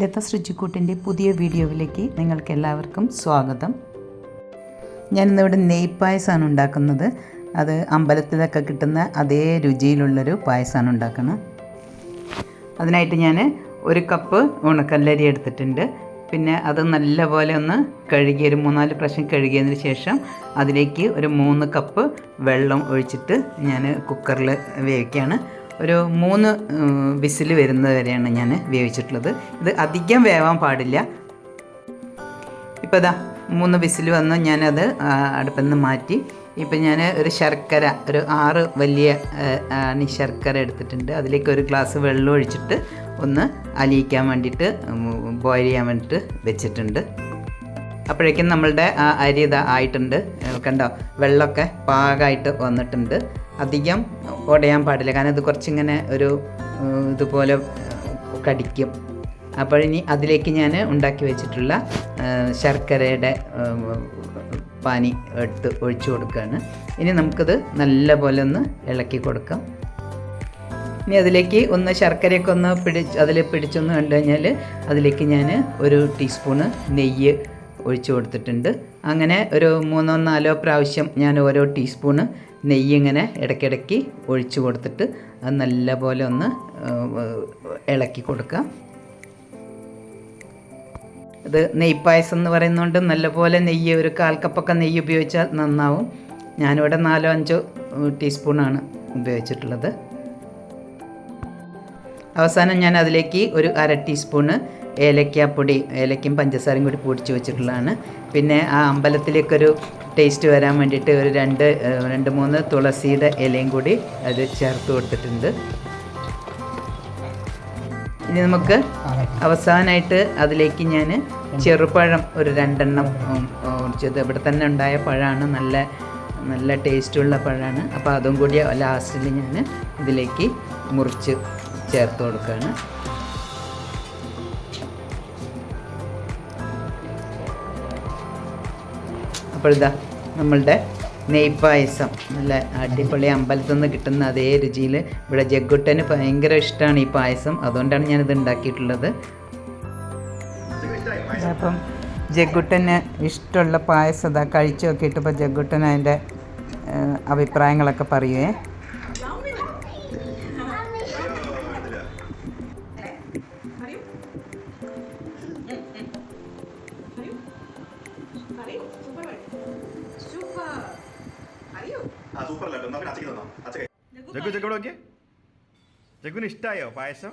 ലത സൃജിക്കൂട്ടിന്റെ പുതിയ വീഡിയോയിലേക്ക് നിങ്ങൾക്ക് എല്ലാവർക്കും സ്വാഗതം. ഞാനിന്നിവിടെ നെയ് പായസമാണ് ഉണ്ടാക്കുന്നത്. അത് അമ്പലത്തിലൊക്കെ കിട്ടുന്ന അതേ രുചിയിലുള്ളൊരു പായസമാണ് ഉണ്ടാക്കുന്നത് അതിനായിട്ട് ഞാൻ ഒരു കപ്പ് ഉണക്കല്ലരി എടുത്തിട്ടുണ്ട്. പിന്നെ അത് നല്ലപോലെ ഒന്ന് കഴുകി ഒരു മൂന്നാൽ പ്രാവശ്യം കഴുകിയതിന് ശേഷം അതിലേക്ക് ഒരു മൂന്ന് കപ്പ് വെള്ളം ഒഴിച്ചിട്ട് ഞാൻ കുക്കറിൽ വേവിക്കുകയാണ്. ഒരു മൂന്ന് വിസിൽ വരുന്നത് വരെയാണ് ഞാൻ വേവിച്ചിട്ടുള്ളത്. ഇത് അധികം വേവാൻ പാടില്ല. ഇപ്പോൾ ഇതാ മൂന്ന് വിസിൽ വന്ന്. ഞാനത് അടുപ്പിൽ നിന്ന് മാറ്റി. ഇപ്പം ഞാൻ ഒരു ശർക്കര ഒരു ആറ് വലിയ ശർക്കര എടുത്തിട്ടുണ്ട്. അതിലേക്ക് ഒരു ഗ്ലാസ് വെള്ളം ഒഴിച്ചിട്ട് ഒന്ന് അലിയിക്കാൻ വേണ്ടിയിട്ട് ബോയിൽ ചെയ്യാൻ വേണ്ടിയിട്ട് വെച്ചിട്ടുണ്ട്. അപ്പോഴേക്കും നമ്മളുടെ ആ അരി ഇതാ ആയിട്ടുണ്ട്. കണ്ടോ? വെള്ളമൊക്കെ പാകമായിട്ട് വന്നിട്ടുണ്ട്. അധികം ഉടയാൻ പാടില്ല. കാരണം ഇത് കുറച്ചിങ്ങനെ ഒരു ഇതുപോലെ കടിക്കും. അപ്പോൾ ഇനി അതിലേക്ക് ഞാൻ ഉണ്ടാക്കി വെച്ചിട്ടുള്ള ശർക്കരയുടെ പാനി എടുത്ത് ഒഴിച്ചു കൊടുക്കുകയാണ് ഇനി നമുക്കിത് നല്ലപോലെ ഒന്ന് ഇളക്കി കൊടുക്കാം. ഇനി അതിലേക്ക് ഒന്ന് ശർക്കരയൊക്കെ ഒന്ന് പിടിച്ച് അതിൽ പിടിച്ചൊന്ന് കണ്ടു കഴിഞ്ഞാൽ അതിലേക്ക് ഞാൻ ഒരു ടീസ്പൂണ് നെയ്യ് ഒഴിച്ചു കൊടുത്തിട്ടുണ്ട്. അങ്ങനെ ഒരു മൂന്നോ നാലോ പ്രാവശ്യം ഞാൻ ഓരോ ടീസ്പൂണ് നെയ്യ് ഇങ്ങനെ ഇടയ്ക്കിടയ്ക്ക് ഒഴിച്ചു കൊടുത്തിട്ട് അത് നല്ലപോലെ ഒന്ന് ഇളക്കി കൊടുക്കുക. ഇത് നെയ്പ്പായസം എന്ന് പറയുന്നതുകൊണ്ട് നല്ലപോലെ നെയ്യ് ഒരു കാൽ കപ്പൊക്കെ നെയ്യ് ഉപയോഗിച്ചാൽ നന്നാവും. ഞാനിവിടെ നാലോ അഞ്ചോ ടീസ്പൂണാണ് ഉപയോഗിച്ചിട്ടുള്ളത്. അവസാനം ഞാൻ അതിലേക്ക് ഒരു അര ടീസ്പൂണ് ഏലക്കാപ്പൊടി ഏലക്കയും പഞ്ചസാരയും കൂടി പൊടിച്ച് വെച്ചിട്ടുള്ളതാണ്. പിന്നെ ആ അമ്പലത്തിലേക്കൊരു ടേസ്റ്റ് വരാൻ വേണ്ടിയിട്ട് ഒരു രണ്ട് രണ്ട് മൂന്ന് തുളസിയുടെ ഇലയും കൂടി അത് ചേർത്ത് കൊടുത്തിട്ടുണ്ട്. ഇനി നമുക്ക് അവസാനമായിട്ട് അതിലേക്ക് ഞാൻ ചെറുപഴം ഒരു രണ്ടെണ്ണം ഒഴിച്ചത് ഇവിടെ തന്നെ ഉണ്ടായ പഴമാണ് നല്ല നല്ല ടേസ്റ്റുള്ള പഴമാണ്. അപ്പോൾ അതും കൂടി ലാസ്റ്റിൽ ഞാൻ ഇതിലേക്ക് മുറിച്ച് ചേർത്ത് കൊടുക്കുകയാണ്. അപ്പോൾ നമ്മളുടെ നെയ്പ്പായസം നല്ല അടിപൊളി അമ്പലത്തിൽ നിന്ന് കിട്ടുന്ന അതേ രുചിയിൽ ഇവിടെ ജഗ്ഗുട്ടന് ഭയങ്കര ഇഷ്ടമാണ് ഈ പായസം. അതുകൊണ്ടാണ് ഞാനിത് ഉണ്ടാക്കിയിട്ടുള്ളത്. അപ്പം ജഗ്ഗുട്ടന് ഇഷ്ടമുള്ള പായസം ഇതാ കഴിച്ചു നോക്കിയിട്ട് ഇപ്പോൾ ജഗ്ഗുട്ടൻ അതിന്റെ അഭിപ്രായങ്ങളൊക്കെ പറയുവേ. സൂപ്പർ അല്ലല്ലോ എന്നാ പിന്നെ അച്ചയ്ക്ക് തന്നോ? അച്ചയ്ക്ക് ജഗ്ഗു ജഗ്ഗു നോക്കിയേ? ഇഷ്ടായോ പായസം?